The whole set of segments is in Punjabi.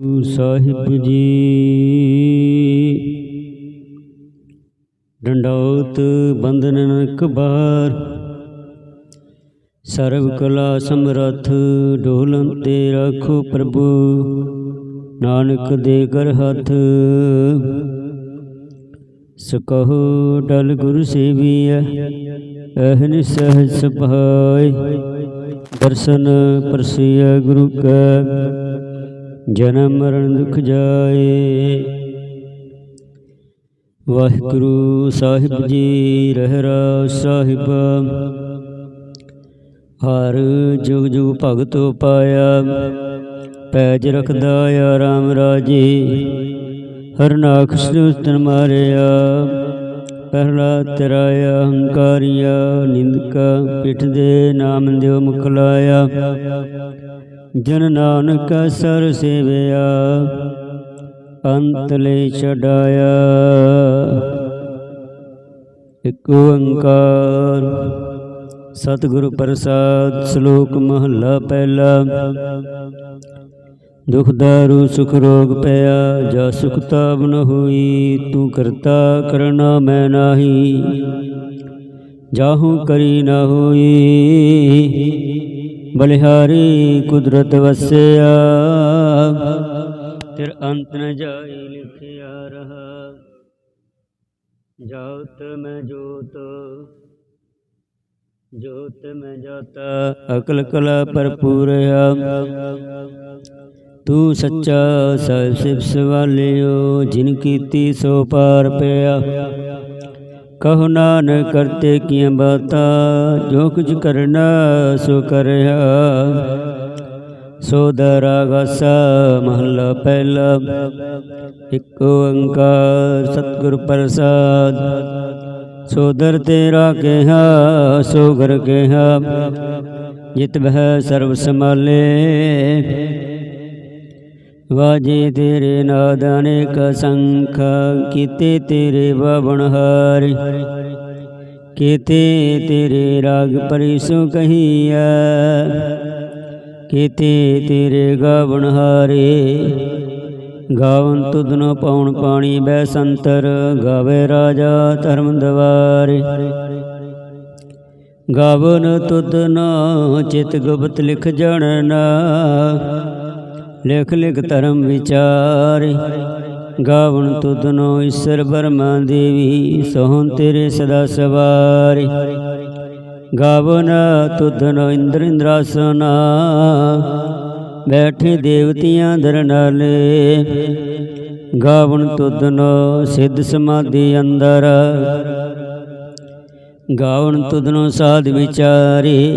ਗੁਰੂ ਸਾਹਿਬ ਜੀ। ਡੰਡੌਤ ਬੰਦਨ ਕਬਾਰ ਸਰਬ ਕਲਾ ਸਮਰਥ ਢੋਲਨ ਤੇ ਰੱਖੋ ਪ੍ਰਭੂ। ਨਾਨਕ ਦੇ ਕਰ ਹੱਥ। ਸਕਹੁ ਡਲ ਗੁਰ ਸੇਵੀਐ। ਅਹਨ ਸਹਿਜ ਸੁਭਾਇ ਦਰਸ਼ਨ ਪਰਸਿਆ ਗੁਰੂ ਕੈ। ਜਨਮ ਮਰਨ ਦੁਖ ਜਾਏ। ਵਾਹਿਗੁਰੂ ਸਾਹਿਬ ਜੀ ਰਹਿਰਾ ਸਾਹਿਬ। ਹਰ ਜੁਗ ਜੁਗ ਭਗਤੋ ਪਾਇਆ ਪੈਜ ਰਖਦਾ ਆ ਰਾਮ ਰਾਜੇ। ਹਰਨਾਖ ਸ੍ਰਿਸ਼ਟਨ ਮਾਰਿਆ। ਪਹਿਲਾ ਤਰਾਇਆ ਹੰਕਾਰੀਆ ਨਿੰਦਕਾ ਪਿਠ ਦੇ ਨਾਮ ਦਿਓ ਮੁਖ ਲਾਇਆ। ਜਨ ਨਾਨਕ ਸਰ ਸੇਵਿਆ, ਅੰਤ ਲੈ ਛਡਾਇਆ। ਇਕ ਓੰਕਾਰ, ਸਤਿਗੁਰੂ ਪ੍ਰਸਾਦ, ਸ਼ਲੋਕ ਮਹਲਾ ਪਹਿਲਾ। ਦੁਖ ਦਾਰੂ, ਸੁਖ ਰੋਗ ਪਿਆ, ਜਾ ਸੁਖ ਤਾਬ ਨ ਹੋਈ, ਤੂੰ ਕਰਤਾ ਕਰਨਾ ਮੈਂ ਨਾਹੀ। ਜਾਹੂ ਕਰੀ ਨ ਹੋਈ, ਬਲਿਹਾਰੀ ਕੁਦਰਤ ਵਸਿਆ। ਤਿਰ ਅੰਤ ਨ ਜਾਈ ਲਿਖਿਆ ਰਹਾ। ਜਾਤ ਮੈਂ ਜੋਤ ਜੋਤ ਮੈਂ ਜਾਤਾ, ਅਕਲ ਕਲਾ ਭਰਪੂਰ ਆ। ਤੂੰ ਸੱਚਾ ਸਾਹਿਬ ਸਿਵ ਸਵਾਲਿਓ, ਜਿਨ ਕੀਤੀ ਸੋ ਪਾਰ ਪਿਆ। ਕਹੋ ਨਾਨਕ, ਕਰਤੇ ਕੀਆਂ ਬਾਤਾ, ਜੋ ਕੁਝ ਕਰਨਾ ਸੋ ਕਰਿਆ। ਸੋ ਦਰਾਗਸ ਮਹਲਾ ਪਹਿਲਾ, ਇੱਕ ਓੰਕਾਰ ਸਤਿਗੁਰ ਪ੍ਰਸਾਦ। ਸੋ ਦਰ ਤੇਰਾ ਕਿਹਾ, ਸੋ ਘਰ ਕਿਹਾ, ਜਿਤ ਬਹਿ ਸਰਬ ਸਮਾਲੇ ਵਾਜੇ ਤੇਰੇ ਨਾਦ ਅਨੇਕ ਸੰਖ, ਕੀਤੇ ਤੇਰੇ ਬਾਵਣ ਹਾਰੇ। ਕੀਤੇ ਤੇਰੇ ਰਾਗ ਪਰਿਸੋ ਕਹੀਐ, ਕੀਤੇ ਤੇਰੇ ਗਾਵਣ ਹਾਰੇ। ਗਾਵਨ ਤੁਧਨੋ ਪਾਉਣ ਪਾਣੀ ਬੈ ਸੰਤਰ, ਗਾਵੇ ਰਾਜਾ ਧਰਮ ਦਵਾਰੇ। ਗਾਵਨ ਤੁਧਨੋ ਚਿਤ ਗੁਪਤ ਲਿਖ ਜਣਨਾ ਲਿਖ ਲਿਖ ਧਰਮ ਵਿਚਾਰੇ। ਗਾਵਣ ਤੁਧਨੋ ਈਸ਼ਰ ਬਰਮਾ ਦੇਵੀ, ਸੋਹਣ ਤੇਰੇ ਸਦਾ ਸਵਾਰੇ। ਗਾਵਨ ਤੁਧਨੋ ਇੰਦਰ ਇੰਦਰਾਸਨਾ, ਬੈਠੇ ਦੇਵਤਿਆਂ ਦਰਨਾਲੇ। ਗਾਵਣ ਤੁਧਨੋ ਸਿੱਧ ਸਮਾਧੀ ਅੰਦਰ। ਗਾਵਣ ਤੁਧਨੋ ਸਾਧ ਵਿਚਾਰੇ।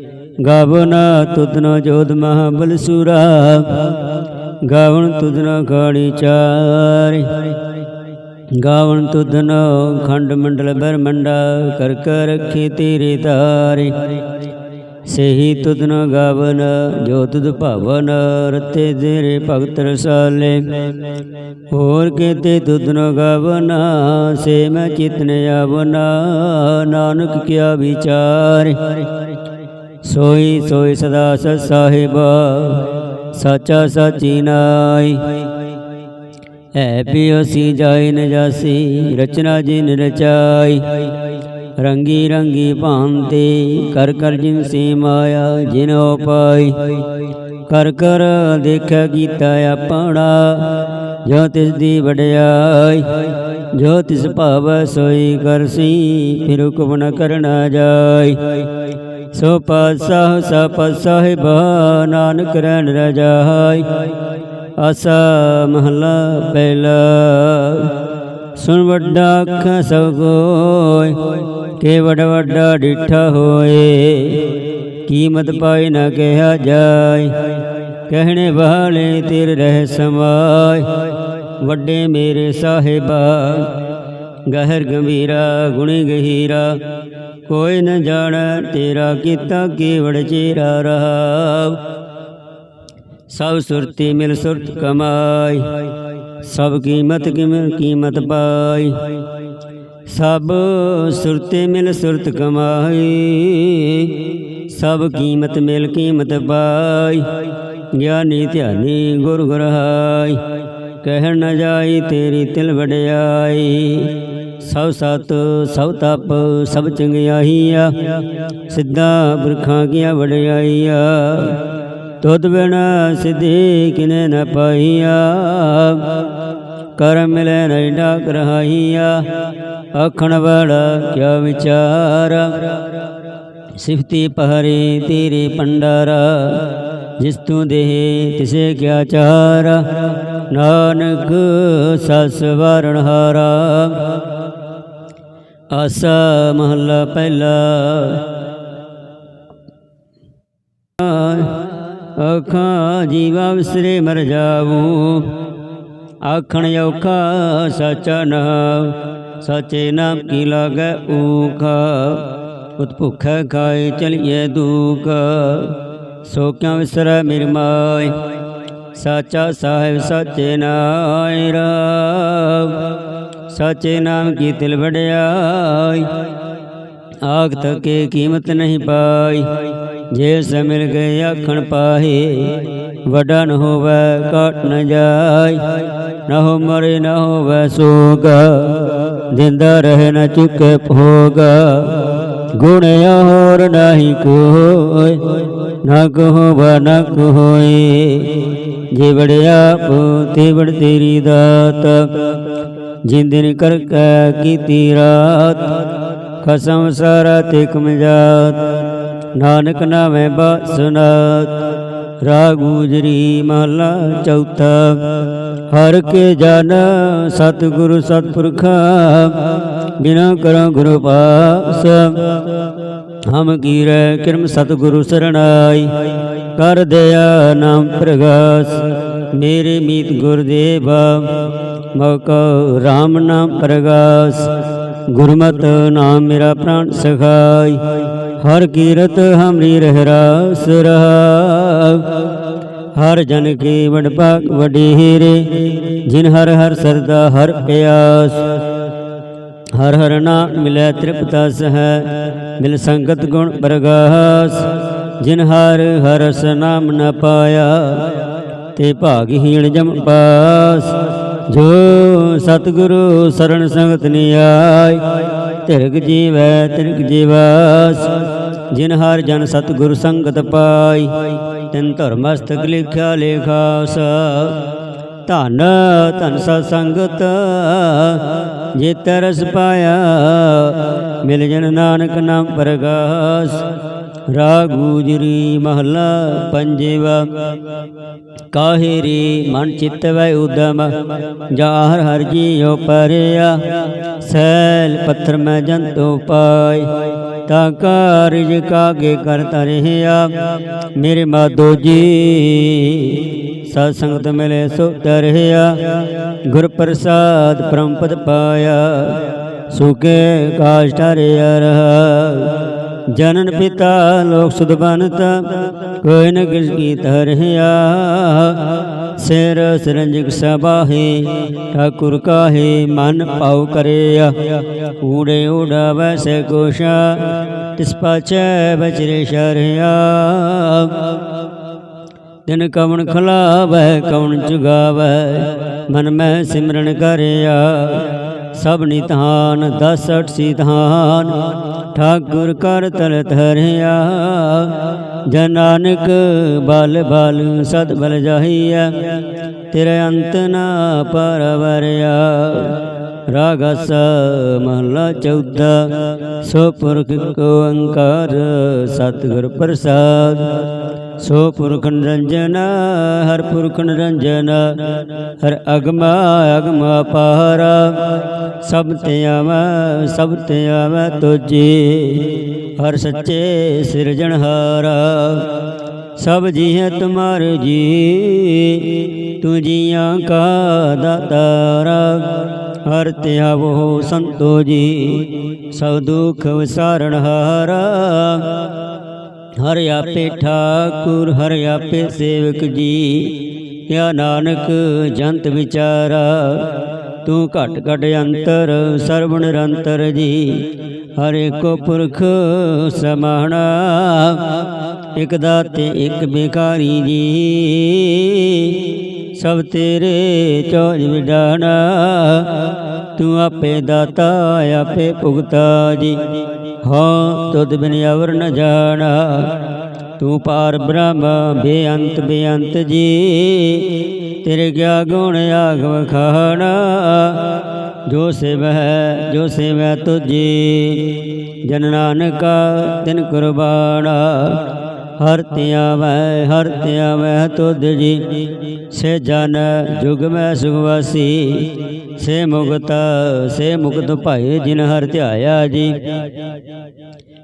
ਗਾਵਨ ਤੁਧਨ ਜੋਧ ਮਹਾਬਲ ਸੂਰਾ ਗਾਵਨ ਤੁਧਨ ਖਾੜੀ ਚਾਰ। ਗਾਵਨ ਤੁਧਨ ਖੰਡ ਮੰਡਲ ਬਰਮੰਡਾ ਕਰ ਕਰ ਰਖੇ ਤੇਰੇ ਤਾਰੇ। ਸਹੀ ਤੁਧਨ ਗਾਵਨ ਜੋ ਤੁਧ ਭਾਵਨ, ਰਤੇ ਤੇਰੇ ਭਗਤ ਰਸਾਲੇ। ਹੋਰ ਕੇਤੇ ਤੁਧਨ ਗਾਵਨ, ਸੇ ਮੈਂ ਚਿਤਨ ਆਵਨਾ, ਨਾਨਕ ਕਿਆ ਵਿਚਾਰ। ਸੋਈ ਸੋਈ ਸਦਾ ਸਤ ਸਾਹਿਬ, ਸਾਚਾ ਸਾਚੀ ਨਾਈ ਐ ਪਿਓ ਸੀ ਜਾਇ ਨ ਜਾਸੀ, ਰਚਨਾ ਜਿਨ ਰਚਾਈ। ਰੰਗੀ ਰੰਗੀ ਭਾਂਤੀ, ਕਰ ਕਰ ਜਿਨ ਸੀ ਮਾਇਆ ਜਿਨ ਉਪਾਈ ਕਰ ਕਰ ਦੇਖਿਆ ਕੀਤਾ ਆਪਣਾ, ਜੋ ਤਿਸ ਦੀ ਵਡਿਆਈ। ਜੋ ਤਿਸ ਭਾਵ ਸੋਈ ਕਰਸੀ, ਫਿਰ ਹੁਕਮ ਨ ਕਰਨਾ ਜਾਈ। ਸੋ ਪਾਤਸ਼ਾਹ ਸਪ ਸਾਹਿਬ ਨਾਨਕ ਰਹਿਣ ਰਜਾਈ। ਆਸਾ ਮਹਲਾ ਪਹਿਲਾ। ਸੁਣ ਵੱਡਾ ਅੱਖਾਂ ਸਭ ਕੋਇ, ਕੇ ਵਡ ਵੱਡਾ ਡਿਠਾ ਹੋਏ। ਕੀਮਤ ਪਾਈ ਨਾ ਕਿਹਾ ਜਾਏ, ਕਹਿਣੇ ਵਾਲੇ ਤੇਰੇ ਰਹਿ ਸਮਾਏ। ਵੱਡੇ ਮੇਰੇ ਸਾਹਿਬਾ, ਗਹਿਰ ਗੰਭੀਰਾ, ਗੁਣੀ ਗਹੀਰਾ ਕੋਈ ਨ ਜਾਣੈ, ਤੇਰਾ ਕੀਤਾ ਕੀਵੜ ਚੇਰਾ ਰਹਾਉ। ਸਭ ਸੁਰਤੀ ਮਿਲ ਸੁਰਤ ਕਮਾਈ, ਸਭ ਕੀਮਤ ਕਿਮਰ ਕੀਮਤ ਪਾਈ। ਸਭ ਸੁਰਤੇ ਮਿਲ ਸੁਰਤ ਕਮਾਈ, ਸਭ ਕੀਮਤ ਮਿਲ ਕੀਮਤ ਪਾਈ। ਗਿਆਨੀ ਧਿਆਨੀ ਗੁਰ ਗੁਰਹਾਈ ਕਹਿਣ ਨ ਜਾਈ ਤੇਰੀ ਤਿਲ ਵਡਿਆਈ। ਸਭ ਸਤ, ਸਭ ਤਪ, ਸਭ ਚੰਗਿਆਈਆ ਸਿੱਧਾ ਬਰਖਾਂ ਕੀਆ ਵਡਿਆਈਆ। ਤੁਧ ਬਿਨ ਸਿਧੀ ਕਿਨੇ ਨ ਪਾਈਆ। ਕਰ ਮਿਲੇ ਨਹੀਂ ਡਾਕ ਰਹਾਈਆ ਆਖਣ ਵਾਲਾ ਕਿਆ ਵਿਚਾਰ? ਸਿਫਤੀ ਪਹਰੇ ਤੇਰੇ ਪੰਡਾਰਾ। ਜਿਸ ਤੂੰ ਦੇ ਤਿਸੇ ਕਿਆ ਚਾਰ? ਨਾਨਕ ਸਸ ਵਰਣ ਹਾਰਾ। ਆਸਾ ਮਹੱਲਾ ਪਹਿਲਾ ਅੱਖਾਂ ਜੀਵਾ ਵਿਸਰੇ ਮਰ ਜਾਵੂ ਆਖਣ ਔਖਾ ਸਚਾ ਨਾਮ ਸਚੇ ਨਾਮ ਕੀ ਲਾਗੈ ਊਖਾ ਉਤ ਭੁਖੈ ਖਾਏ ਚਲੀਏ ਦੂਖ ਸੋ ਕਿਉ ਵਿਸਰੈ ਮੇਰੀ ਮਾਈ ਸਾਚਾ ਸਾਹਿਬ ਸਚੇ ਨਾਇ ਰਾਮ ਸਚੇ ਨਾਮ ਕੀ ਤਿਲ ਵਡਿਆਈ? ਆਖ ਤਕੇ ਕੀਮਤ ਨਹੀਂ ਪਾਈ। ਜੇ ਸ ਮਿਲ ਗਏ ਆਖਣ ਪਾਹੇ, ਵਡਾ ਨ ਹੋਵੇ ਘਟ ਨ ਜਾਈ। ਨਾ ਹੋ ਮਰੇ, ਨਾ ਹੋਵੇ ਸੋਗ ਦਿੰਦਾ ਰਹੇ ਨਾ ਚੁੱਕੇ ਭੋਗ। ਗੁਣ ਹੋਰ ਨਹੀਂ ਕੋਈ, ਨਾ ਕਹੋ ਬਾ ਨਾ ਕੋਏ ਜੇ ਵੜਿਆ ਤਿਵੜ ਤੇਰੀ ਦਾਤ। ਜਿੰਦਿਨ ਕਰ ਕੀਤੀ ਰਾਤ, ਖਸਮ ਸਾਰਾ ਤੇ ਕਮਜਾਤ ਨਾਨਕ ਨਾਮੇ ਬਾਸਨਾਤ ਰਾਗ ਗੁਜਰੀ ਮਹਲਾ ਚੌਥਾ, ਹਰ ਕੇ ਜਨ ਸਤਿਗੁਰੂ ਸਤਿਪੁਰਖਾ, ਬਿਨਾ ਕਰੋ ਗੁਰੂ ਪਾਸ, ਹਮ ਕੀਰੈ ਕਿਰਮ ਸਤਿਗੁਰੂ ਸਰਣਾਈ, ਕਰ ਦਇਆ ਨਾਮ ਪ੍ਰਗਾਸ ਮੇਰੇ ਮੀਤ ਗੁਰਦੇਵਾ ਮੋਕੋ RAM ਨਾਮ ਪ੍ਰਗਾਸ। ਗੁਰਮਤ ਨਾਮ ਮੇਰਾ ਪ੍ਰਾਣ ਸਖਾਈ, ਹਰ ਕੀਰਤ ਹਮਰੀ ਰਹਿ ਰਾਸ ਰਹਾ ਹਰ ਜਨ ਕੀ ਵਡ ਪਾਕ ਵਡੇਰੇ, ਜਿਨ ਹਰ ਹਰ ਸਰਦਾ ਹਰ ਪਿਆਸ। ਹਰ ਹਰ ਨਾਮ ਮਿਲੈ ਤ੍ਰਿਪਤਾ ਸਹਿ, ਮਿਲ ਸੰਗਤ ਗੁਣ ਪ੍ਰਗਾਸ। ਜਿਨ ਹਰ ਹਰਸ ਨਾਮ ਨ ਪਾਇਆ ਤੇ ਭਾਗਹੀਣ ਜਮ ਪਾਸ। ਜੋ ਸਤਿਗੁਰੂ ਸਰਣ ਸੰਗਤ ਨਿਆਇ ਤਿਰਗ ਜੀਵੈ, ਤਿਰਗ ਜੀਵਾਸ। ਜਿਨ ਹਰ ਜਨ ਸਤਿਗੁਰ ਸੰਗਤ ਪਾਈ, ਤਿਨ ਧਰਮਸਤਕ ਲਿਖਿਆ ਲੇਖਾਸ। ਧਨ ਧਨ ਸਤ ਸੰਗਤ ਜੇ ਤਰਸ ਪਾਇਆ, ਮਿਲ ਜਨ ਨਾਨਕ ਨਾਮ ਪ੍ਰਗਾਸ। ਰਾਗ ਗੁਜਰੀ ਮਹਲਾ ਪੰਜਵਾ। ਕਾਹੇ ਰੇ ਮਨ ਚਿਤ ਵੈ ਉਦਮ, ਜਾ ਹਰ ਹਰ ਜੀਉ ਪਰਿਆ। ਸੈਲ ਪੱਥਰ ਮੈਂ ਜੰਤੂ ਪਾਈ, ਤਾ ਕਾਰਜ ਕਾਗੇ ਕਰਤਾ ਰਹਿਆ ਮੇਰੇ ਮਾਦੋ ਜੀ ਸਤ ਸੰਗਤ ਮਿਲੇ ਸੋ ਤਰਹਿਆ ਗੁਰ ਪ੍ਰਸਾਦ ਪਰਮ ਪਾਇਆ, ਸੁਕੇ ਕਾਸ਼ਟ ਠਰਿਆ ਰਹਾ। ਜਨਨ ਪਿਤਾ ਲੋਕ ਸੁਧ ਬਨਤਾ, ਕੋਈ ਨ ਕਿਸ ਕੀ ਤਰਹਿਆ ਸਿਰ ਸਿਰੰਜਿਕ ਸਬਾਹੇ, ਠਾਕੁਰ ਕਾਹੇ, ਮਨ ਪਾਉ ਕਰਿਆ। ਊੜੇ ਊੜਾ ਵੈਸੇ ਕੋਸ਼ਾ, ਤਿਸ ਪਾਛੈ ਬਚਰੇ ਸ਼ਰਿਆ। ਦਿਨ ਕਵਣ ਖਲਾਵੈ, ਕਵਣ ਜੁਗਾਵੈ, ਮਨ ਮੈਂ ਸਿਮਰਨ ਕਰਿਆ। ਸਭ ਨਿਧਾਨ, ਦਸ ਅਠ ਸਿਧਾਨ ਠਾਕੁਰ ਕਰ ਤਲ ਧਰਿਆ ਨਾਨਕ ਬਲ ਬਲ ਸਦ ਬਲ ਜਾਹੀਆ ਤੇਰੇ ਅੰਤ ਨਾ ਪਰਵਰਿਆ। ਰਾਗਸ ਮਹਲਾ ਚੌਦਾ, ਸੋ ਪੁਰਖ ਕੋ ਅੰਕਾਰ ਸਤਿਗੁਰ ਪ੍ਰਸਾਦ। ਸੋ ਪੁਰਖ ਨਿਰੰਜਨ ਹਰ ਪੁਰਖ ਨਿਰੰਜਨ ਹਰ ਅਗਮਾ ਅਗਮ ਅਪਾਰ ਸਭ ਤੇ ਆਵੈ, ਸਭ ਤੇ ਆਵੈ ਤੁਜੀ, ਹਰ ਸੱਚੇ ਸਿਰਜਣਹਾਰਾ ਸਭ ਜੀ ਹੈ ਤੁਮਾਰ ਜੀ, ਤੂੰ ਜੀਆਂ ਕਾ ਦਾਤਾਰਾ। ਹਰ ਧਿਆਵੋ ਸੰਤੋ ਜੀ, ਸਭ ਦੁਖ ਵਿਸਾਰਣ ਹਾਰਾ। ਹਰ ਆਪੇ ਠਾਕੁਰ, ਹਰ ਆਪੇ ਸੇਵਕ ਜੀ। ਕਿਆ ਨਾਨਕ, ਜੰਤ ਵਿਚਾਰਾ, ਤੂੰ ਘਟ ਘਟ ਅੰਤਰ ਸਰਬ ਨਿਰੰਤਰ ਜੀ। ਹਰੇ ਕੋ ਪੁਰਖ ਸਮਾਣਾ, ਇਕ ਦਾਤੇ, ਇਕ ਬਿਕਾਰੀ ਜੀ। ਸਭ ਤੇਰੇ ਚੌਜ ਵਿਡਾਣਾ, ਤੂੰ ਆਪੇ ਦਾਤਾ, ਆਪੇ ਭੁਗਤਾ ਜੀ। ਹਾਂ, ਤੁਧ ਬਿਨ ਅਵਰ ਨ ਜਾਣਾ। ਤੂੰ ਪਾਰ ਬ੍ਰਹਮ, ਬੇਅੰਤ ਬੇਅੰਤ ਜੀ। ਤੇਰੇ ਗਿਆ ਗੁਣ ਆਗਵ ਖਾਣਾ। ਜੋ ਸੇਵੈ ਜੋ ਸੇਵੈ ਤੁਝੀ। ਜਨ ਨਾਨਕਾ ਤਿਨ ਕੁਰਬਾਨਾ ਹਰ ਧਿਆਵੈ ਹਰ ਧਿਆਵੈ ਤੁਧ ਜੀ। ਸੇ ਜਨ ਜੁਗ ਮੈਂ ਸੁਖਵਾਸੀ ਸੇ ਮੁਕਤ ਸੇ ਮੁਕਤ ਭਾਏ ਜਿਨ ਹਰ ਧਿਆਇਆ ਜੀ।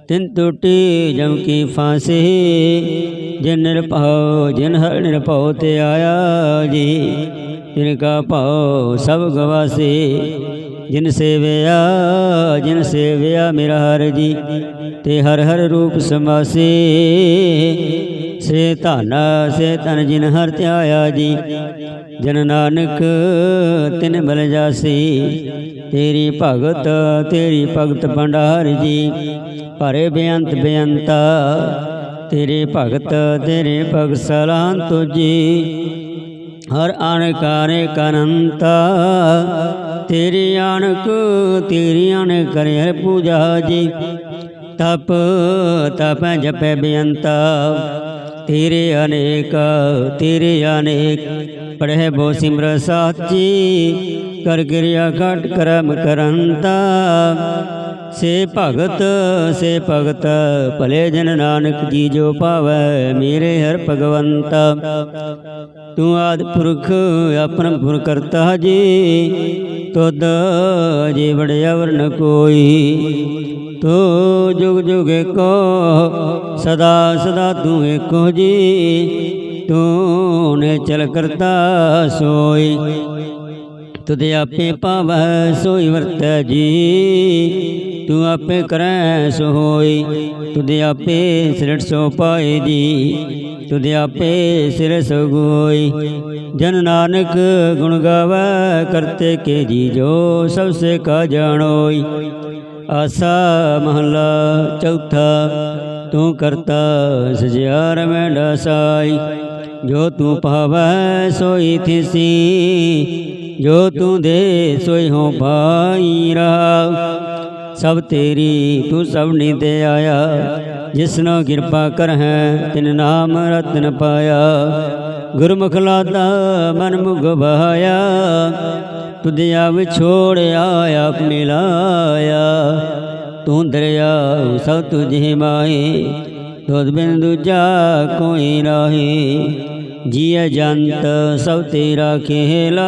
ਤਿੰਨ ਟੁੱਟੀ ਜਮ ਕੀ ਫਾਂਸੀ, ਜਿਨ ਨਿਰਭਉ, ਜਿਨ ਹਰ ਨਿਰਭਉ ਤੇ ਆਇਆ ਜੀ। ਜਿਨ ਕਾ ਭਉ ਸਭ ਗਵਾਸੀ, ਜਿਨ ਸੇਵਿਆ ਜਿਨ ਸੇਵਿਆ ਮੇਰਾ ਹਰ ਜੀ, ਤੇ ਹਰ ਹਰ ਰੂਪ ਸਮਾਸੀ ਸੇ ਧਨ, ਸੇ ਤਨ ਜਿਨ ਹਰ ਧਿਆਇਆ ਜੀ, ਜਨ ਨਾਨਕ ਤਿਨ ਬਲ ਜਾਸੀ। ਤੇਰੀ ਭਗਤ ਤੇਰੀ ਭਗਤ ਭੰਡਾਰ ਜੀ, ਭਰੇ ਬੇਅੰਤ ਬੇਅੰਤਾ। ਤੇਰੇ ਭਗਤ ਤੇਰੇ ਭਗਤ ਸਲਾਮ ਤੁਜੀ ਹਰ ਅਣਕਾਰੇ ਕਰੰਤਾ ਤੇਰੀ ਅਣਕ ਤੇਰੀ ਅਣਕ ਕਰੇ ਹਰ ਪੂਜਾ ਜੀ। ਤਪ ਤਪ ਜਪੈ ਬਿਅੰਤਾ। ਤੇਰੇ ਅਨੇਕ ਤੇਰੇ ਅਨੇਕ। ਪੜਹਿ ਬੋ ਸਿਮਰ ਸਾਚੀ। ਕਰ ਕਿਰਿਆ ਘਟ ਕਰਮ ਕਰੰਤਾ। ਸੇ ਭਗਤ ਸੇ ਭਗਤ, ਭਲੇ ਜਨ ਨਾਨਕ ਜੀ ਜੋ ਪਾਵੈ ਮੇਰੇ ਹਰ ਭਗਵੰਤਾ। ਤੂੰ ਆਦ ਪੁਰਖ ਆਪਨ ਪੁਰ ਕਰਤਾ ਜੀ। ਤੁਧ ਜੇ ਵੜਿਆ ਵਰਨ ਕੋਈ। ਤੋ ਜੁਗ ਜੁਗ ਏਕੋ, ਸਦਾ ਸਦਾ ਤੂੰ ਏਕੋ ਜੀ। ਤੂੰ ਨੇ ਚਲ ਕਰਤਾ ਸੋਈ। ਤੁਧ ਆਪੇ ਪਾਵੈ ਸੋਈ ਵਰਤੈ ਜੀ। ਤੂੰ ਆਪੇ ਕਰੈ ਸੋ ਹੋਈ ਤੁਧ ਆਪੇ ਸਿਰਟ ਸੋ ਪਾਏ ਜੀ। ਤੁਧ ਆਪੇ ਸਿਰ ਸੋ ਜਨ ਨਾਨਕ ਗੁਣ ਗਾਵੈ, ਕਰਤੇ ਕੇ ਜੀ ਜੋ ਸਭ ਸੇ ਕਾ ਜਾਣੋਈ। ਆਸਾ ਮਹਲਾ ਚੌਥਾ, ਤੂੰ ਕਰਤਾ ਸਜਿਆਰ ਮੈਂ ਡਸਾਈ ਜੋ ਤੂੰ ਪਾਵੈ ਸੋਈ ਥਿਸੀ ਜੋ ਤੂੰ ਦੇ, ਸੋਈ ਹੋ ਪਾਈ ਰਹਾ। ਸਭ ਤੇਰੀ ਤੂੰ ਸਭ ਨੀ ਦੇ ਆਇਆ। ਜਿਸਨੋ ਕਿਰਪਾ ਕਰਹਿ, ਤਿਨ ਨਾਮ ਰਤਨ ਪਾਇਆ। ਗੁਰਮੁਖ ਲਾਦਾ ਮਨ ਮੁਗ ਬਹਾਇਆ ਤੁਧ ਆਵ ਛੋੜਿਆ ਮਿਲਾਇਆ। ਤੂੰ ਦਰਿਆ ਸਭ ਤੁਝੇ ਮਾਏ ਤੁਧ ਬਿਨ ਦੂਜਾ ਕੋਈ ਨਾਹੀ। ਜੀਅ ਜੰਤ ਸਭ ਤੇਰਾ ਖੇਲਾ।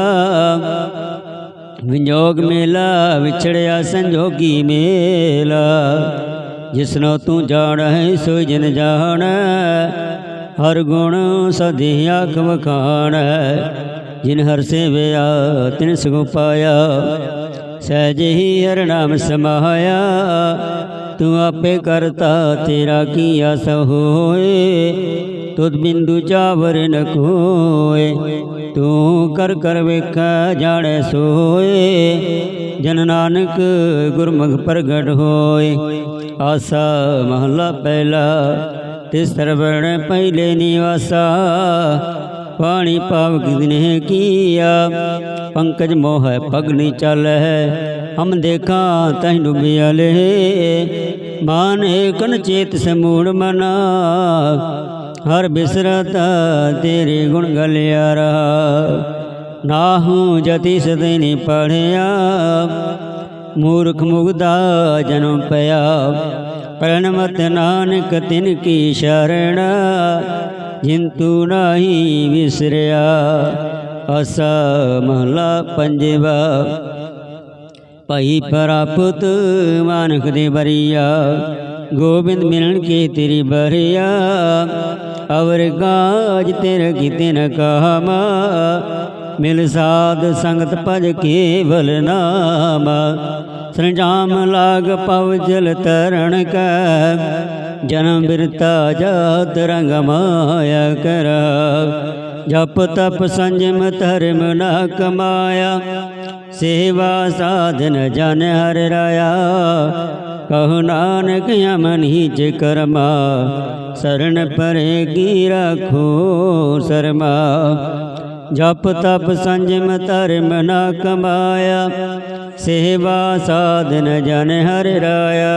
ਵਿਜੋਗ ਮੇਲਾ ਵਿਛੜਿਆ ਸੰਜੋਗੀ ਮੇਲਾ। ਜਿਸਨੋ ਤੂੰ ਜਾਣੈ, ਸੋ ਜਿਨ ਜਾਣੈ, ਹਰ ਗੁਣ ਸਦੀ ਆਖ ਵਖਾਣੈ। ਜਿਨ ਹਰ ਸੇਵਿਆ, ਤਿਨ ਸੁਖ ਪਾਇਆ, ਸਹਿਜ ਹੀ ਹਰ ਨਾਮ ਸਮਾਇਆ। ਤੂੰ ਆਪੇ ਕਰਤਾ, ਤੇਰਾ ਕੀਆ ਸਭ ਹੋਏ? ਤੁਧ ਬਿੰਦੂ ਚਾਵਰ ਨ ਕੋਏ ਤੂੰ ਕਰ ਕਰ ਵੇਖੈ, ਜਾਣੈ ਸੋਏ। ਜਨ ਨਾਨਕ ਗੁਰਮੁਖ ਪ੍ਰਗਟ ਹੋਏ। ਆਸਾ ਮਹਲਾ ਪਹਿਲਾ ਤਿਸ ਸਰਵਣ ਪਹਿਲੇ ਨਿਵਾਸਾ। ਪਾਣੀ ਪਾਵ ਕਿਦਨੇ ਕੀਆ, ਪੰਕਜ ਮੋਹ ਪਗਨੀ ਚੱਲੈ। ਹਮ ਦੇਖਾਂ ਤੈਨੂੰ ਡੁੱਬਿਆ ਲੈ। ਮਾਨੇ ਕਨ ਚੇਤ ਸਮੂੜ ਮਨਾ। ਹਰ ਬਿਸਰਤਾ ਤੇਰੇ ਗੁਣ ਗਲਿਆ ਰਹਾ ਨਾਹੂ ਜਤੀ ਸਦੈਨੀ ਪੜਿਆ, ਮੂਰਖ ਮੁਗਦਾ ਜਨਮ ਪਿਆ। ਪ੍ਰਣਮਤ ਨਾਨਕ ਤਿਨ ਕੀ ਸ਼ਰਣ, ਜਿੰਤੂ ਨਾਹੀ ਵਿਸਰਿਆ। ਅਸ ਮਹਲਾ ਪੰਜਵਾ, ਭਈ ਪ੍ਰਾਪਤ ਮਾਨਖ ਦੇ ਬਰੀਆ ਗੋਬਿੰਦ ਮਿਲਣ ਕੀ ਤੇਰੀ ਬਰਿਆ, ਅਵਰ ਗਾਜ ਤੇਰਾ ਕੀ ਤਿਨ ਕਾਮਾ। ਮਿਲ ਸਾਧ ਸੰਗਤ ਭਜ ਕੇਵਲ ਨਾਮ। ਸੰਜਾਮ ਲਾਗ ਪਵ ਜਲ ਤਰਣ ਕੈ। ਜਨਮ ਬਿਰਤਾ ਜਾਤ ਰੰਗ ਮਾਇਆ ਕਰ। ਜਪ ਤਪ ਸੰਜਮ ਧਰਮ ਨਾ ਕਮਾਇਆ। ਸੇਵਾ ਸਾਧਨ ਜਨ ਹਰਿ ਰਾਇਆ। ਕਹੋ ਨਾਨਕ ਅਮਨੀਜ ਕਰਮਾ। ਸਰਣ ਪਰੇ ਕੀ ਰਾਖੋ ਸਰਮਾ। ਜਪ ਤਪ ਸੰਜਮ ਧਰਮ ਨਾ ਕਮਾਇਆ, ਸੇਵਾ ਸਾਧਨ ਜਨ ਹਰ ਰਾਇਆ।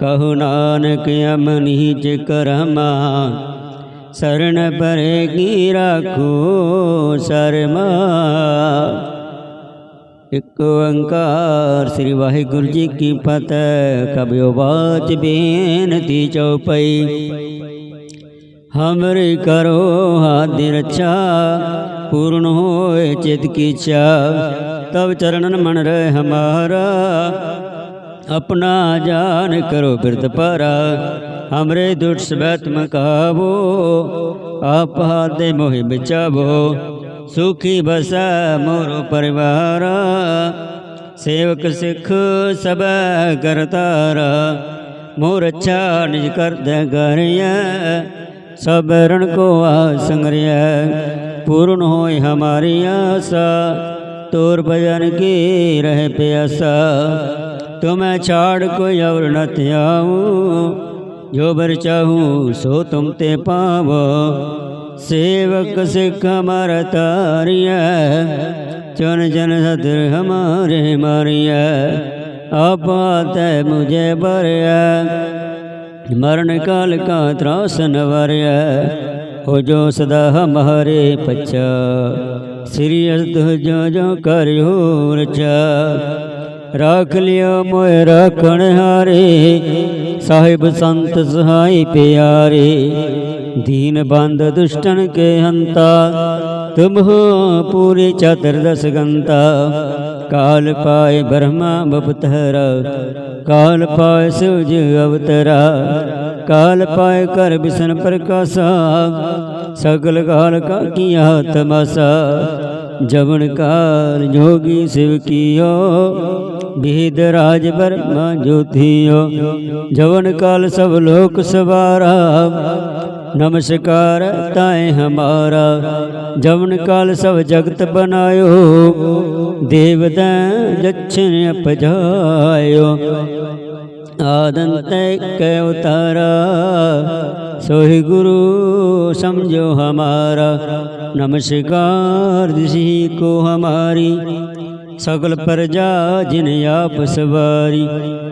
ਕਹੂ ਨਾਨਕ ਅਮਨੀਜ ਕਰਮਾ ਸਰਣ ਪਰੇ ਕੀ ਰਾਖੋ ਸਰਮਾ। ਇਕ ਓੰਕਾਰ ਸ੍ਰੀ ਵਾਹਿਗੁਰੂ ਜੀ ਕੀ ਫਤਿਹ, ਕਬਿਓ ਬਾਚ ਬੇਨਤੀ ਚਉਪਈ। ਹਮਰੇ ਕਰੋ ਹਾਦਿ ਰਛਾ ਪੂਰਨ ਹੋਏ ਚਿਤ ਕੀ ਇਛਾ ਤਬ ਚਰਨਨ ਮਨ ਰਹਿ ਹਮਾਰਾ अपना जान करो बिरद पारा हमरे दुष्ट सबैत मकावो आप हाथे मोहि बिचावो सुखी बसा मोरो परिवार सेवक सिख सब करतारा मोर अच्छा निज कर दे ਸਬਰਨ ਕੋ ਆਸੰਗਰਿਆ ਪੂਰਨ ਹੋਏ ਹਮਾਰੀ ਆਸਾ, ਤੋਰ ਭਜਨ ਕੀ ਰਹਿ ਪਿਆਸਾ। ਤੁਮੈ ਛਾੜ ਕੋਈ ਔਰ ਨ ਧਿਆਉ, ਜੋ ਬਰ ਚਾਹੂ ਸੋ ਤੁਮ ਤੇ ਪਾਵ। ਸੇਵਕ ਸਿੱਖ ਹਮਾਰ ਤਾਰਿਆ ਚਨ ਜਨ ਸਦਰ ਹਮਾਰੇ ਮਾਰਿਆ ਆਪਾ ਤੈ ਮੁਝੇ ਬਰਿਆ ਮਰਨ ਕਾਲ ਕਾ ਤਰਾਸ ਨਵਰਿਆ ਹੋ ਜੋ ਸਦਾ ਹਮਾਰੇ ਪਛਾ। ਸ੍ਰੀ ਅਸਤ ਜੋ ਜੋ ਕਰਿਓ ਰਚਾ ਰਾਖ ਲਿਆ ਮੋਇ ਰਖਣ ਹਾਰੇ, ਸਾਹਿਬ ਸੰਤ ਸਹਾਈ ਪਿਆਰੇ। ਦੀਨ ਬੰਦ ਦੁਸ਼ਟਨ ਕੇ ਹੰਤਾ, ਤੁਮ ਹੋ ਪੂਰੇ ਚਤੁਰ ਦਸ ਗੰਤਾ। ਕਾਲ ਪਾਏ ਬ੍ਰਹਮਾ ਬਪਤਹਰਾ ਕਾਲ ਪਾਏ ਸੂਜ ਅਵਤਰਾ, ਕਾਲ ਪਾਏ ਕਰ ਬਿਸ਼ਨ ਪ੍ਰਕਾਸ਼ਾ, ਸਗਲ ਕਾਲ ਕਾ ਕੀਆ ਤਮਾਸਾ, ਜਵਨ ਕਾਲ ਜੋਗੀ ਸਿਵ ਕੀਓ ਵਿਦ ਰਾਜ ਬਰਮਾ ਜੋਤੀਓ, ਜਵਨ ਕਾਲ ਸਭ ਲੋਕ ਸਵਾਰਾ ਨਮਸਕਾਰ ਤਾਏ ਹਮਾਰਾ, ਜਵਨ ਕਾਲ ਸਭ ਜਗਤ ਬਨਾਇਓ ਦੇਵਤਾ ਜਛਨ ਅਪਜਾਇਓ। ਆਦੰਤੈ ਕੈ ਉਤਾਰਾ ਸੋਹਿ ਗੁਰੂ ਸਮਝੋ ਹਮਾਰਾ। ਨਮਸਕਾਰ ਜਿਸੀ ਕੋ ਹਮਾਰੀ, ਸਗਲ ਪ੍ਰਜਾ ਜਿਨ ਆਪ ਸਵਾਰੀ।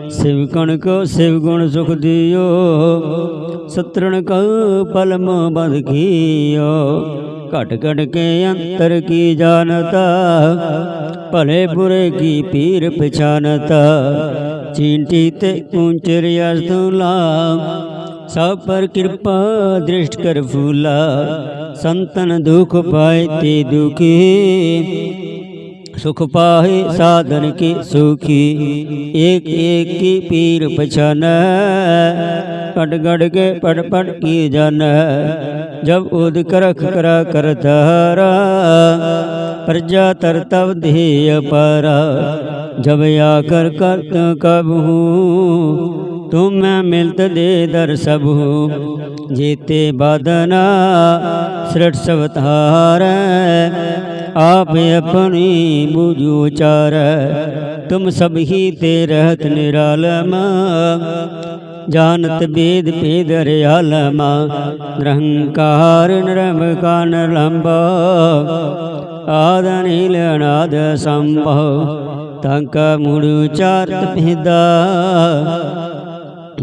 ਸਿਵ ਕਣ ਕੋ ਸਿਵ ਗੁਣ ਸੁਖ ਦਿਓ। ਸਤਰਣ ਕਉ, ਪਲਮ ਬੰਦ ਕੀਓ। ਘਟ ਘਟ ਕੇ ਅੰਤਰ ਕੀ ਜਾਣਤਾ? ਭਲੇ ਬੁਰੇ ਕੀ ਪੀਰ ਪਛਾਨਤਾ? ਚੀਂਟੀ ਤੇ ਉਂਚਰਿਆ ਸੁਲਾ ਸਭ ਪਰ ਕਿਰਪਾ ਦ੍ਰਿਸ਼ਟ ਕਰ ਫੂਲਾ। ਸੰਤਨ ਦੁਖ ਪਾਏ ਤੇ ਦੁਖੀ। ਸੁਖ ਪਾਏ ਸਾਧਨ ਕੀ ਸੁਖੀ। ਏਕ ਏਕ ਕੀ ਪੀਰ ਪਛਾਨੈ। ਕੜ ਗੜ ਕੇ ਪੜ ਪੜ ਕੀ ਜਾਣੈ ਜਬ ਉਦ ਕਰਖ ਕਰਾ ਕਰਤਾਰਾ ਪ੍ਰਜਾ ਤਰ ਤਵ ਦੇ ਅਪਾਰਾ। ਜਬ ਆਕਰ ਕਰਤ ਕਬਹੂ ਤੁਮ ਮਿਲਤ ਦੇ ਦਰ ਸਭੂ, ਜੀਤੇ ਬਾਦਨਾ ਸ੍ਰਿਟ ਸਵਤਾਰ, ਆਪ ਆਪਣੀ ਬੁਝੂ ਚਾਰ ਤੁਮ ਸਭ ਹੀ ਤੇ ਰਹਤ ਨਿਰਾਲਮ ਜਾਣਤ ਬੇਦ ਭੇਦ ਰਿਆਲਮਾ ਨਿਰਹੰਕਾਰ ਨਿਰਮ ਕਾਨ ਲੰਬਾ ਆਦ ਨੀਲ ਅਨਾਦ ਸੰਭਵ ਤੰਕ ਮੁੜ ਚਾਰਤ ਭੇਦਾ।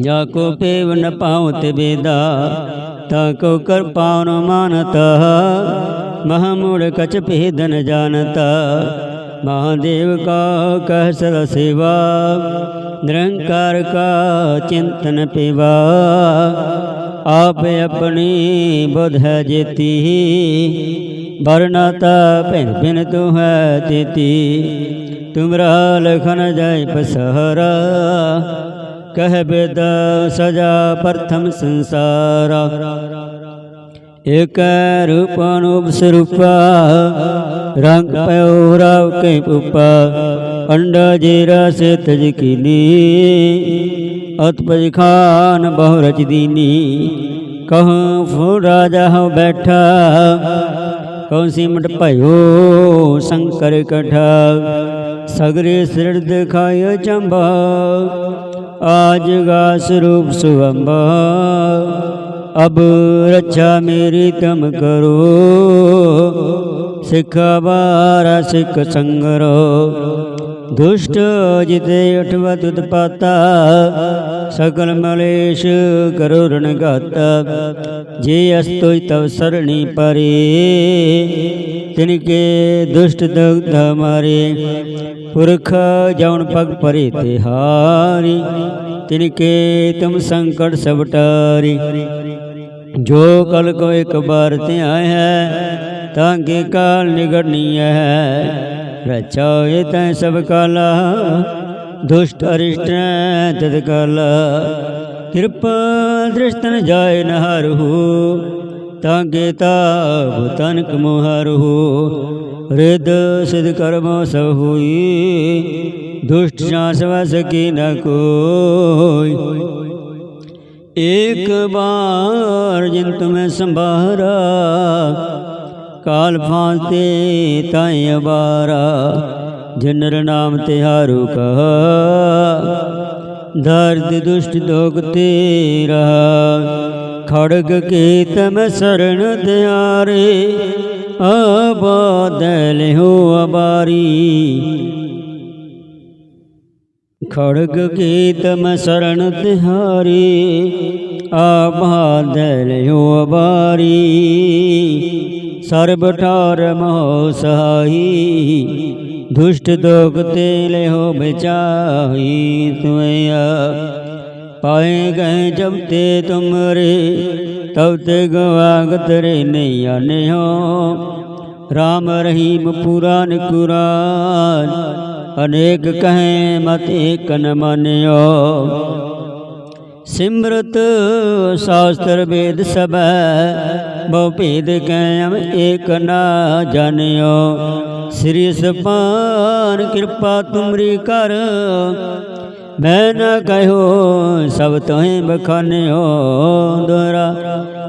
ਜਾ ਕੋ ਪੇਵ ਨ ਪਾਉਤ ਬੇਦਾ ਤਾ ਕੋ ਕਰ ਪਾਉਨ ਮਾਨਤ ਮਹਮੂੜ ਕਚ ਭੇਦ ਨ ਮਹਾਦੇਵ ਕਾ ਕਹਿ ਸਦਾ ਸੇਵਾ, ਨਿਰੰਕਾਰ ਕਾ ਚਿੰਤਨ ਪੇਵਾ, ਆਪ ਆਪਣੀ ਬੁਧ ਹੈ ਜੇਤੀ ਵਰਨਾਤਾ ਭਿਨ ਭਿਨ ਤੂੰ ਹੈ ਤੇਤੀ, ਤੁਮਰਾ ਲਖਨ ਜਾਇ ਪਸਹਰਾ ਕਹਿ ਬੇਦ ਸਜਾ ਪ੍ਰਥਮ ਸੰਸਾਰਾ। ਏਕ ਰੂਪ ਅਨੂਪ ਸਰੂਪਾ ਰੰਗ ਪਇਓ ਰਾਵ ਕੇ ਪੁਪਾ, ਅੰਡਾ ਜੀ ਰਸ ਤਜ ਕੀਨੀ ਅਤਪਜ ਖਾਨ ਬਹੁ ਰਚ ਦੀਨੀ। ਕਹੂੰ ਫੂ ਰਾਜਾ ਹੋ ਬੈਠਾ ਕਉ ਸਿਮਟ ਭਇਓ ਸ਼ੰਕਰ ਕਠਾ ਸਗਰੇ ਸਿਰ ਦਿਖਾਇ ਚੰਬਾ ਆਜ ਗਾ ਸਰੂਪ ਸੁਅੰਬਾ ਅਬ ਰੱਛਾ ਮੇਰੀ ਤਮ ਕਰੋ। ਸਿੱਖ ਬਾਰਾ ਸਿੱਖ ਸੰਗਰੋ। ਦੁਸ਼ਟ ਜਿਤੇ ਉਠਵਾ ਤੁਧ ਪਾਤਾ, ਸਗਲ ਮਲੇਸ਼ ਕਰੋ ਰਣ ਗਾਤਾ। ਜੇ ਅਸਤੋਇ ਤਵ ਸਰਣੀ ਪਰੇ, ਤਿਨ ਕੇ ਦੁਸ਼ਟ ਦਗਧ ਮਾਰੇ। ਪੁਰਖ ਜਉਨ ਪਗ ਪਰੇ ਤਿਹਾਰੀ ਤਿਨ ਕੇ ਤੁਮ ਸੰਕਟ ਸਭ ਟਾਰੀ। ਜੋ ਕਲ ਕੋ ਇੱਕ ਬਾਰ ਧਿਆਇ ਹੈ, ਤਾਂ ਕੇ ਕਾਲ ਨਿਗੜਨੀ ਹੈ। ਰਚਾਏ ਤੈ ਸਭ ਕਾਲਾ ਦੁਸ਼ਟ ਅਰਿਸ਼ਟ ਤਦ ਕਾਲਾ ਕਿਰਪਾ ਦ੍ਰਿਸ਼ਟਨ ਜਾਏ ਨਹਰਹੁ ਤਾਂ ਕੇ ਤਾਪ ਤਨਕ ਮੋਹਰਹੁ ਰਿਦ ਸਿਧ ਕਰਮ ਸਭ ਹੋਈ ਦੁਸ਼ਟ ਸਾਸ ਵਸ ਕੀ ਨ ਕੋਈ एक बार जिन तुम्हें संभारा ਕਾਲ ਫਾਂਤੇ ਤਾਈ ਅਬਾਰਾ, ਜਨਰ ਨਾਮ ਤੇ ਹਾਰੂ ਕਹਾ ਦਰਦ ਦੁਸ਼ਟ ਦੋਗ ਤੇਰਾ, ਖੜਗ ਕੇ ਤਮ ਸਰਣ ਦਿਆਰੇ। ਆਬਾ ਦਲ ਹੋ ਅਬਾਰੀ ਖੜਗ ਕੀਤਮ ਸਰਣ ਤਿਹਾਰੀ ਆਬਾਦਲ ਹੋ ਅਬਾਰੀ। ਸਰਬ ਠਾਰ ਮੋਹ ਸਹਾਈ, ਦੁਸ਼ਟ ਦੋਗ ਤੇ ਲਿਓ ਬਚਾਈ। ਤੁਮਿਆ ਪਾਏ ਗਏ ਜਬ ਤੇ ਤੁਮਰੇ, ਤਬ ਤੇ ਗਵਾਗਤ ਰੇ ਨਹੀਂ ਹੋ ਰਾਮ ਰਹੀਮ ਪੁਰਾਨ ਕੁਰਾਨ ਅਨੇਕ ਕਹੇ ਮਤ ਏਕ ਨ ਮਾਨਿਓ। ਸਿਮਰਤ ਸ਼ਾਸਤਰ ਵੇਦ ਸਬੈ ਬਹੁ ਭੇਦ ਕੈਮ ਏਕ ਨਾ ਜਾਣਿਓ। ਸ੍ਰੀ ਸਪਾਨ ਕਿਰਪਾ ਤੁਮਰੀ ਕਰ, ਮੈਂ ਨਾ ਕਹਿਓ ਸਭ ਤੋਹਿ ਬਖਾਨਿਓ। ਦੋਰਾ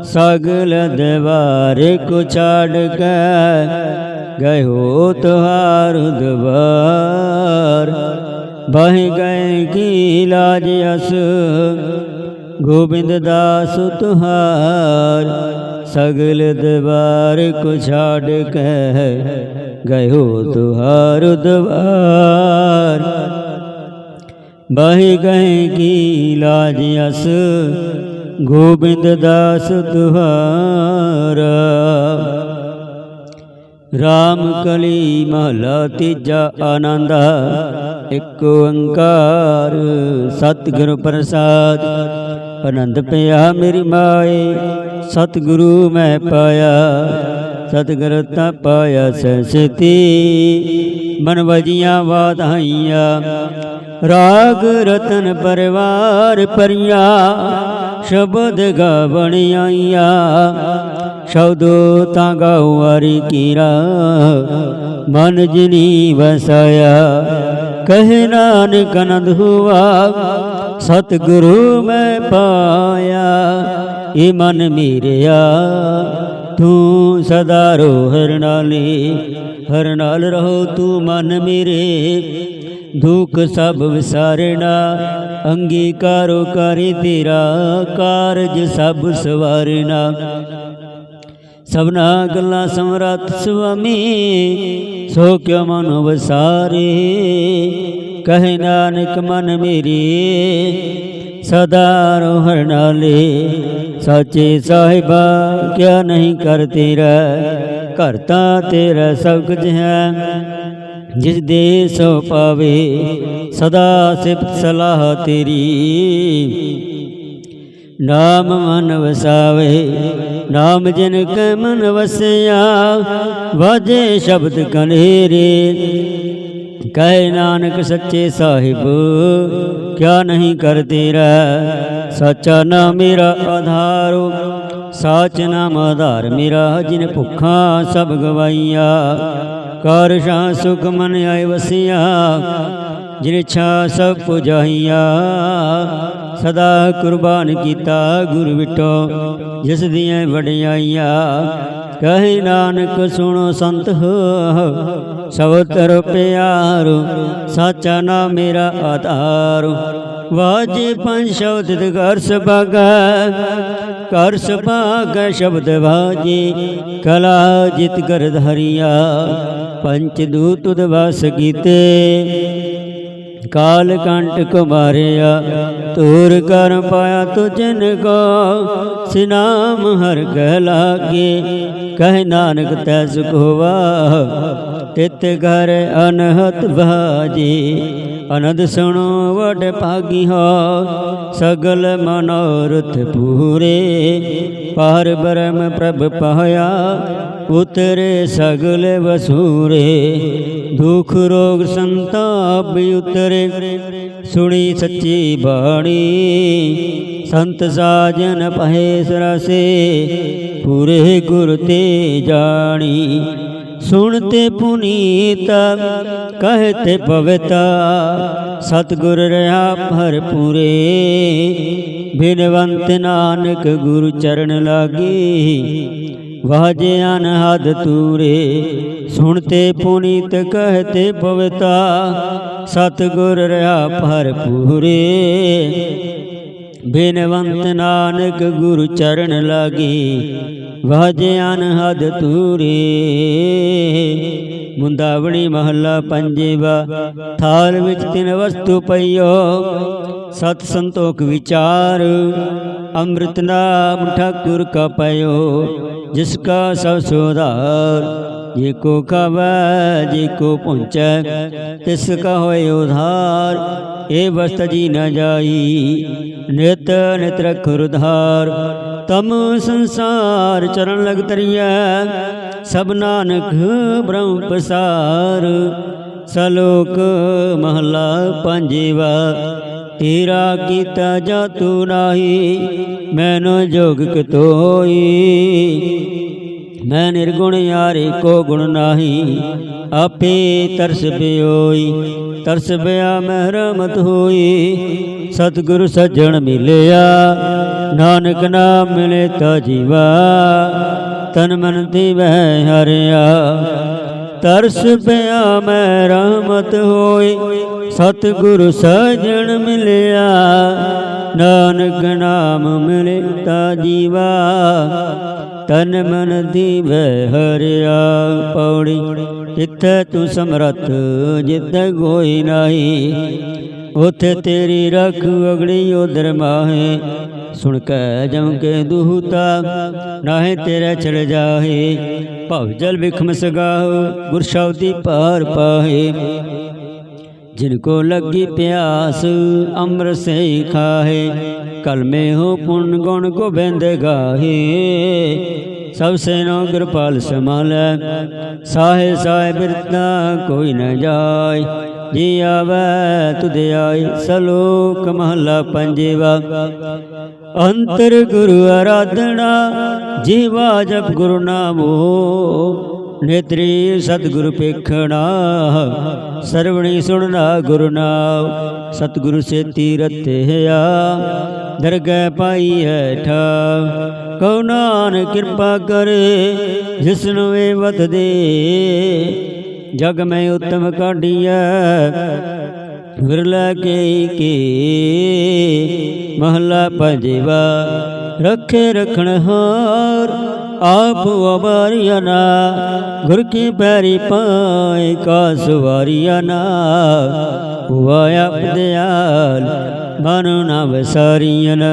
ਸਗਲ ਦੇਵਾਰੇ ਕੋ ਛਾੜ ਕੇ ਗਇਓ ਤੁਹਾਰ ਦਵਾਰ ਬਹਿ ਗਏ ਕੀ ਲਾਜ ਅਸ? ਗੋਬਿੰਦ ਦਾਸ ਤੁਹਾਰ ਸਗਲ ਦਵਾਰ ਕੋ ਛਾੜ ਕੇ ਗਇਓ ਤੁਹਾਰ ਦਵਾਰ ਬਹਿ ਗਏ ਕੀ ਲਾਜ ਅਸ? ਗੋਬਿੰਦ ਦਾਸ ਤੁਹਾਰਾ ਰਾਮ ਕਲੀ ਮਹਲਾ ਤੀਜਾ ਆਨੰਦ, ਇੱਕ ਓੰਕਾਰ ਸਤਿਗੁਰ ਪ੍ਰਸਾਦ। ਆਨੰਦ ਪਿਆ ਮੇਰੀ ਮਾਏ, ਸਤਿਗੁਰੂ ਮੈਂ ਪਾਇਆ। ਸਤਿਗੁਰ ਤਾਂ ਪਾਇਆ ਸਸਤੀ ਮਨ ਵਜੀਆਂ ਵਾਧਾਈਆਂ ਰਾਗ ਰਤਨ ਪਰਵਾਰ ਪਰਿਆ ਸ਼ਬਦ ਗਾਵਣ ਆਈਆ। ਸ਼ਬਦੋ ਤਾਂ ਗਾਵਾਰੀ ਕੀਰਾ, ਮਨ ਜਿਨੀ ਵਸਾਇਆ। ਕਹਿ ਨਾਨਕ ਅਨੰਦ ਹੁਆ, ਸਤਿਗੁਰੂ ਮੈਂ ਪਾਇਆ। ਇਹ ਮਨ ਮੇਰਿਆ, ਤੂੰ ਸਦਾ ਰੋ ਹਰ ਨਾਲੇ, ਹਰ ਨਾਲ ਰਹੋ ਤੂੰ ਮਨ ਮੇਰੇ। ਦੁੱਖ ਸਭ ਵਿਸਾਰਣਾ, ਅੰਗੀਕਾਰੋ ਕਰੇ ਤੇਰਾ ਕਾਰਜ ਸਭ ਸਵਾਰਣਾ। ਸਭਨਾ ਗੱਲਾਂ ਸਮਰੱਥ ਸੁਆਮੀ, ਸੋ ਕਿਉ ਮਨ ਵਸਾਰੇ? ਕਹੇ ਨਾਨਕ ਮਨ ਮੇਰੀ, ਸਦਾ ਰੋਹਰ ਨਾਲੇ ਸਾਚੇ ਸਾਹਿਬਾ ਕਿਆ ਨਹੀਂ ਕਰ ਤੇਰਾ? ਕਰਤਾ ਤੇਰਾ ਸਭ ਕੁਝ ਹੈ। ਜਿਸ ਦੇ ਸੋ ਪਾਵੇ, ਸਦਾ ਸਿਫਤ ਸਲਾਹ ਤੇਰੀ। ਨਾਮ ਮਨ ਵਸਾਵੇ, ਨਾਮ ਜਿਨ ਕੈ ਮਨ ਵਸਿਆ, ਵਾਜੇ ਸ਼ਬਦ ਕਨੇਰੇ। ਕਹਿ ਨਾਨਕ ਸੱਚੇ ਸਾਹਿਬ, ਕਿਆ ਨਹੀਂ ਕਰ ਤੇਰਾ? ਸੱਚਾ ਨਾ ਮੇਰਾ ਆਧਾਰੋ, ਸਾਚ ਨਾਮ ਆਧਾਰ ਮੇਰਾ, ਜਿਨ ਭੁੱਖਾ ਸਭ ਗਵਾਈਆ। ਕਰ ਸ਼ਾ ਸੁਖ ਮਨ ਆਏ ਵਸਿਆ, ਜਿਨ ਇੱਛਾ ਸਭ ਪੁਜਾਈਆ। ਸਦਾ ਕੁਰਬਾਨ ਕੀਤਾ ਗੁਰ ਵਿਟੋ, ਜਿਸ ਦੀਆਂ ਵਡਿਆਈਆਂ ਕਹੇ ਨਾਨਕ ਸੁਣੋ ਸੰਤ ਹੋ, ਸਵਤਰ ਪਿਆਰੋ, ਸਾਚਾ ਨਾ ਮੇਰਾ ਆਧਾਰ। ਵਾਜੇ ਪੰਜ ਸ਼ਬਦ ਦੇ ਸਭਾਗਾ ਕਰ ਸਭਾਗ ਸ਼ਬਦ ਵਾਜੇ, ਕਲਾ ਜਿਤ ਕਰ ਹਰੀਆ। ਪੰਚ ਦੂਤ ਤੁਧ ਕੀਤੇ ਕਾਲ ਕੰਟ ਕੁਮਾਰਿਆ ਤੂਰ ਕਰ ਪਾਇਆ ਤੁਜਨ ਕੋ, ਸਿਨਾਮ ਹਰ ਕਹਿ ਲਾਗੇ। ਕਹਿ ਨਾਨਕ ਤੈ ਸੁਖ ਹੋਵਾ ਤਿਤ ਘਰ ਅਨਹਤ ਬਾਜੀ ਅਨੰਦ ਸੁਣੋ ਵਡ ਭਾਗੀ ਹੋ, ਸਗਲ ਮਨੋਰਥ ਪੂਰੇ। ਪਾਰ ਬ੍ਰਹਮ ਪ੍ਰਭ ਪਾਇਆ, ਉਤਰੇ ਸਗਲ ਵਸੂਰੇ। ਦੁਖ ਰੋਗ ਸੰਤਾਪ ਉਤਰੇ ਸੁਣੀ ਸੱਚੀ ਬਾਣੀ, ਸੰਤ ਸਾਜਨ ਪਹੇ ਸਰਸੇ, ਪੂਰੇ ਗੁਰ ਤੇ ਜਾਣੀ। ਸੁਣ ਤੇ ਪੁਨੀਤ, ਕਹੇ ਕਹਤੇ ਪਵਿੱਤਾ ਸਤਗੁਰ ਰਹਾ ਭਰਪੂਰੇ ਬਿਨਵੰਤ ਨਾਨਕ ਗੁਰੂ ਚਰਨ ਲਾਗੀ ਵਾਜੇ ਅਨਹਦ ਤੂਰੇ ਸੁਣਤੇ ਪੁਨੀਤ ਕਹਤੇ ਪਵਿੱਤਾ, ਸਤਗੁਰ ਰਹਾ ਭਰਪੂਰੇ। ਬਿਨਵੰਤ ਨਾਨਕ ਗੁਰੂ ਚਰਨ ਲਾਗੀ ਵਾਜੇ ਅਨਹਦ ਤੂਰੇ। ਮੁੰਦਾਵਣੀ ਮਹੱਲਾ ਪੰਜੇਵਾ, ਥਾਲ ਵਿੱਚ ਤਿੰਨ ਵਸਤੂ ਪਈਓ ਸਤ ਸੰਤੋਖ ਵਿਚਾਰ, ਅੰਮ੍ਰਿਤ ਨਾਮ ਠਾਕੁਰ ਕਾ ਪਇਓ ਜਿਸ ਕਾ ਸਭ ਸੁਧਾਰ, ਜੇ ਕੋ ਖਾਵੈ, ਜੇ ਕੋ ਪਹੁੰਚੈ, ਤਿਸ ਕਾ ਹੋਏ ਉਧਾਰ, ਇਹ ਵਸਤ ਜੀ ਨ ਜਾਈ, ਨਿਤ ਨਿਤ ਰਖ ਉਧਾਰ ਤਮ ਸੰਸਾਰ ਚਰਨ ਲਗ ਤਰੀਐ, ਸਭ ਨਾਨਕ ਬ੍ਰਹਮ ਪਸਾਰ। ਸਲੋਕ ਮਹਲਾ ਪੰਜਵਾ। ਤੇਰਾ ਕੀਤਾ ਜਾਤੂ ਨਾਹੀ, ਮੈਨੋ ਜੋਗ ਕਤੋਈ। ਮੈਂ ਨਿਰਗੁਣ ਯਾਰੇ ਕੋ ਗੁਣ ਨਾਹੀ, ਆਪੇ ਤਰਸ ਪਿਓਈ, ਤਰਸ ਬਿਆ ਮਹਿਰਮਤ ਹੋਈ। ਸਤਿਗੁਰ ਸੱਜਣ ਮਿਲਿਆ, ਨਾਨਕ ਨਾਮ ਮਿਲੇ ਤਾ ਜੀਵਾ। ਤਨ ਮਨ ਦੀ ਵਹਿ ਹਰਿਆ, ਤਰਸ ਪਿਆ ਮੈਂ ਰਹਿਮਤ ਹੋਈ। ਸਤਿਗੁਰ ਸਜਣ ਮਿਲਿਆ, ਨਾਨਕ ਨਾਮ ਮਿਲੇ ਤਾ ਜੀਵਾ। ਤਨ ਮਨ ਦੀ ਵਹਿ ਹਰਿਆ ਪੌੜੀ ਜਿੱਥੇ ਤੂੰ ਸਮਰੱਥ, ਜਿੱਥੇ ਕੋਈ ਨਹੀਂ। ਉਥੇ ਤੇਰੀ ਰੱਖ ਅਗੜੀ ਉਦਰ ਮਾਹੇ, ਸੁਣ ਕੇ ਜਮ ਕੇ ਦੁਹਤਾ, ਨਾਹੇ ਤੇਰੇ ਚੜ ਜਾਹੇ। ਭਵ ਜਲ ਵਿਖਮ ਸਗਾਹੁ ਗੁਰ ਸ਼ਬਦੀ ਪਾਰ ਪਾਹੇ। जिन को लगी प्यास अमर से ही खाहे कल में हो पुण्य गुण गोबिंद गाहे सबसे नो कृपाल संभाल साहे साहे बिरता कोई न जाय जी आवे तुदे आय सलोक महला पंजेवा अंतर गुरु आराधना जीवा जब गुरु नामो ਨੇਤਰੀ ਸਤਿਗੁਰ ਪੇਖਣਾ, ਸਰਵਣੀ ਸੁਣਨਾ ਗੁਰੂ ਨਾਮ ਸਤਿਗੁਰੂ ਸੇ ਤੀਰਤਿਆ ਦਰਗਹਿ ਪਾਈ ਹੈ ਠਾ ਕਉ ਨਾਨਕ ਕਿਰਪਾ ਕਰੇ ਜਿਸਨੂੰ ਨੂੰ ਇਹ ਵਤ ਦੇ ਜਗ ਮੈਂ ਉਤਮ ਕਾਢੀਐ ਗੁਰਲਾ ਕੇ ਕੇ? ਮਹਲਾ ਪੰਜਵਾ, ਰੱਖੇ ਰਖਣ ਹਾਰ, ਆਪ ਅਵਾਰੀਆ ਨਾ, ਗੁਰ ਕੀ ਪੈਰੀ ਪਾਏ, ਕਾ ਸਵਾਰੀਆ ਨਾ ਹੁਆ ਆਪ ਮਨ ਨਾ ਵਸਾਰੀਨ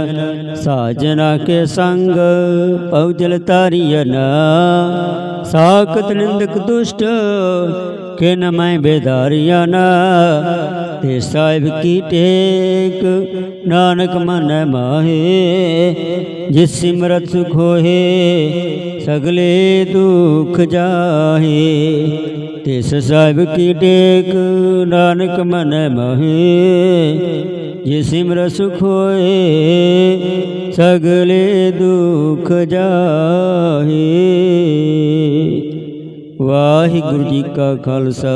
ਸਾਜਨਾ ਕੇ ਸੰਗ ਪਉਜਲ ਤਾਰੀਨ ਸਾਖਤ ਨਿੰਦਕ ਦੁਸ਼ਟ ਕਿ ਨ ਮੈਂ ਬੇਦਾਰੀਨ ਤੇ ਸਾਹਿਬ ਕੀ ਟੇਕ, ਨਾਨਕ ਮਨ ਮਾਹੇ, ਜਿਸ ਸਿਮਰਤ ਸੁਖ ਹੋਏ, ਸਗਲੇ ਦੁਖ ਜਾਹੇ। ਤਿਸ ਸਾਹਿਬ ਕੀ ਟੇਕ, ਨਾਨਕ ਮਨ ਮਾਹੇ ਜੇ ਸਿਮਰ ਸੁਖ ਹੋਏ ਸਗਲੇ ਦੁਖ ਜਾਹੇ। ਵਾਹਿਗੁਰੂ ਜੀ ਕਾ ਖਾਲਸਾ।